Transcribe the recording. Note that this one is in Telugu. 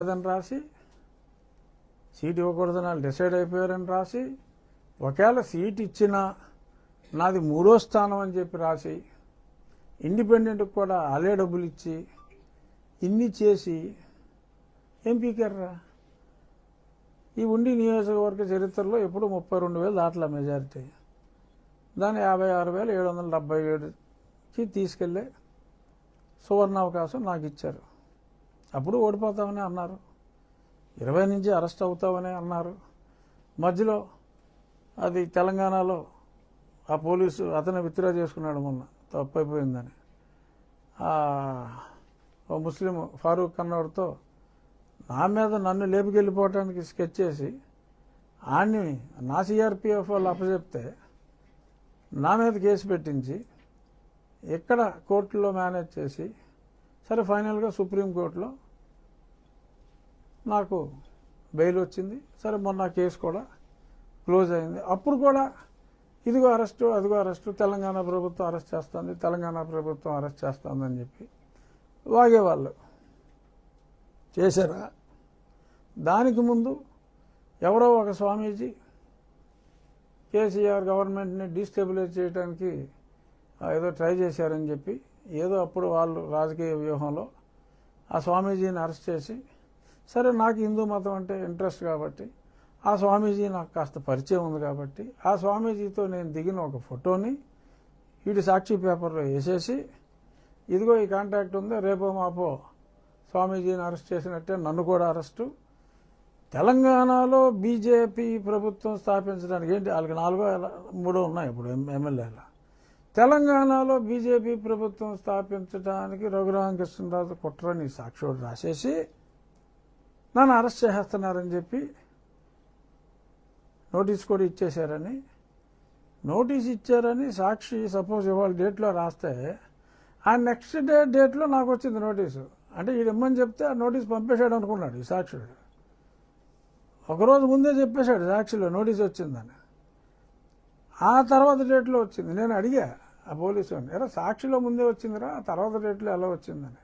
లేదని రాసి సీట్ ఇవ్వకూడదని వాళ్ళు డిసైడ్ అయిపోయారని రాసి ఒకవేళ సీట్ ఇచ్చినా నాది మూడో స్థానం అని చెప్పి రాసి ఇండిపెండెంట్కి కూడా అలే డబ్బులు ఇచ్చి ఇన్ని చేసి ఏం పీకారా ఈ ఉండి నియోజకవర్గ చరిత్రలో ఎప్పుడు ముప్పై రెండు వేలు దాట్ల మెజారిటీ. దాన్ని యాభై ఆరు వేల ఏడు వందల డెబ్బై ఏడుకి తీసుకెళ్ళి సువర్ణావకాశం నాకు ఇచ్చారు. అప్పుడు ఓడిపోతామని అన్నారు. ఇరవై నుంచి అరెస్ట్ అవుతామని అన్నారు. మధ్యలో అది తెలంగాణలో ఆ పోలీసు అతను విత్డ్రా చేసుకున్నాడు మొన్న. తప్పు అయిపోయిందని ఓ ముస్లిం ఫారూక్ కన్నోడితో నా మీద నన్ను లేపుకెళ్ళిపోవటానికి స్కెచ్ చేసి ఆడిని నా సిఆర్పిఎఫ్ వాళ్ళు అప్పచెప్తే నా మీద కేసు పెట్టించి ఇక్కడ కోర్టులో మేనేజ్ చేసి సరే ఫైనల్గా సుప్రీంకోర్టులో నాకు బెయిల్ వచ్చింది. సరే మొన్న కేసు కూడా క్లోజ్ అయింది. అప్పుడు కూడా ఇదిగో అరెస్టు అదిగో అరెస్టు తెలంగాణ ప్రభుత్వం అరెస్ట్ చేస్తుంది తెలంగాణ ప్రభుత్వం అరెస్ట్ చేస్తుందని చెప్పి వాగేవాళ్ళు. చేశారా? దానికి ముందు ఎవరో ఒక స్వామీజీ కేసీఆర్ గవర్నమెంట్ని డిస్టెబిలైజ్ చేయడానికి ఏదో ట్రై చేశారని చెప్పి ఏదో అప్పుడు వాళ్ళు రాజకీయ వ్యూహంలో ఆ స్వామీజీని అరెస్ట్ చేసి సరే నాకు హిందూ మతం అంటే ఇంట్రెస్ట్ కాబట్టి ఆ స్వామీజీ నాకు కాస్త పరిచయం ఉంది కాబట్టి ఆ స్వామీజీతో నేను దిగిన ఒక ఫోటోని వీడి సాక్షి పేపర్లో వేసేసి ఇదిగో ఈ కాంటాక్ట్ ఉందో రేపో మాపో స్వామీజీని అరెస్ట్ చేసినట్టే నన్ను కూడా అరెస్టు. తెలంగాణలో బీజేపీ ప్రభుత్వం స్థాపించడానికి ఏంటి? వాళ్ళకి నాలుగో మూడో ఉన్నాయి ఇప్పుడు ఎం- తెలంగాణలో బీజేపీ ప్రభుత్వం స్థాపించడానికి రఘురామకృష్ణరాజు కుట్రని సాక్షుడు రాసేసి నన్ను అరెస్ట్ చేసేస్తున్నారని చెప్పి నోటీస్ కూడా ఇచ్చేశారని. నోటీస్ ఇచ్చారని సాక్షి సపోజ్ ఇవాళ డేట్లో రాస్తే ఆ నెక్స్ట్ డే డేట్లో నాకు వచ్చింది నోటీసు. అంటే ఈడు ఇమ్మని చెప్తే ఆ నోటీస్ పంపేశాడు అనుకున్నాడు ఈ సాక్షుడు. ఒకరోజు ముందే చెప్పేశాడు సాక్షిలో నోటీస్ వచ్చిందని. ఆ తర్వాత డేట్లో వచ్చింది. నేను అడిగా ఆ పోలీసు ఎరా సాక్షిలో ముందే వచ్చిందిరా తర్వాత డేట్లో ఎలా వచ్చిందని.